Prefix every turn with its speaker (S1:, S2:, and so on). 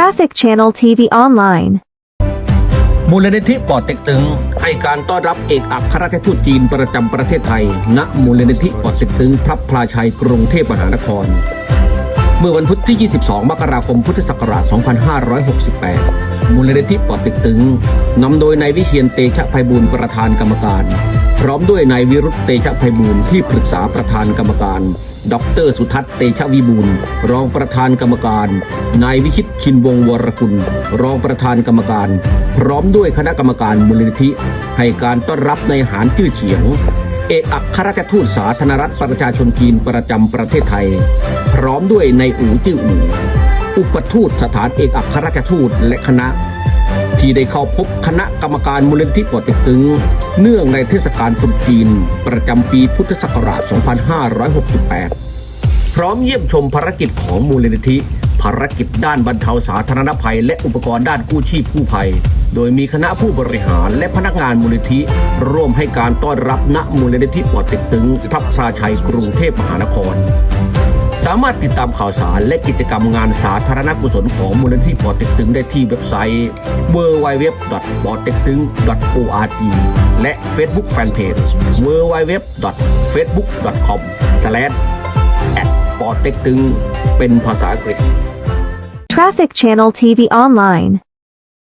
S1: Traffic Channel TV Online
S2: มูลนิธิปอเต็กตึงให้การต้อนรับเอกอัครราชทูตจีนประจำประเทศไทย ณ มูลนิธิปอเต็กตึงพระพลาชัยกรุงเทพมหานคร เมื่อวันพุธที่ 22 มกราคมพุทธศักราช 2568 มูลนิธิปอเต็กตึงนำโดยนายวิเชียนเตชะไพบูลประธานกรรมการ พร้อมด้วยนายวิรุธเตชะไพบูลที่ปรึกษาประธานกรรมการ ดรสุทัศน์เตชะวิบูลรองประธานกรรมการ นายวิชิตชินวงศ์วรกุล รองประธานกรรมการ พร้อมด้วยคณะกรรมการมูลนิธิ ให้การต้อนรับในหารชื่อเฉียง เอกอัครราชทูตสาธารณรัฐประชาชนจีนประจำประเทศไทย พร้อมด้วยนายอูจื้ออู่อุปทูตสถานเอกอัครราชทูตและคณะที่ได้เข้าพบคณะกรรมการมูลนิธิปอเต็กตึง เนื่องในเทศกาลตรุษจีน ประจำปีพุทธศักราช 2568 พร้อมเยี่ยมชมภารกิจของมูลนิธิ ภารกิจด้านบรรเทาสาธารณภัย และอุปกรณ์ด้านกู้ชีพกู้ภัย โดยมีคณะผู้บริหารและพนักงานมูลนิธิ ร่วมให้การต้อนรับณมูลนิธิปอเต็กตึงพระพราชัยกรุงเทพมหานคร สามารถติดตามข่าวสารและกิจกรรมงานสาธารณกุศลของมูลนิธิปอเต็กตึงได้ที่เว็บไซต์ w w w p o t e k t y n o r g และ Facebook Fanpage w w w f a c e b o o k c o m ปอเต็กตึง เป็นภาษาอังกฤษ
S1: Traffic Channel TV Online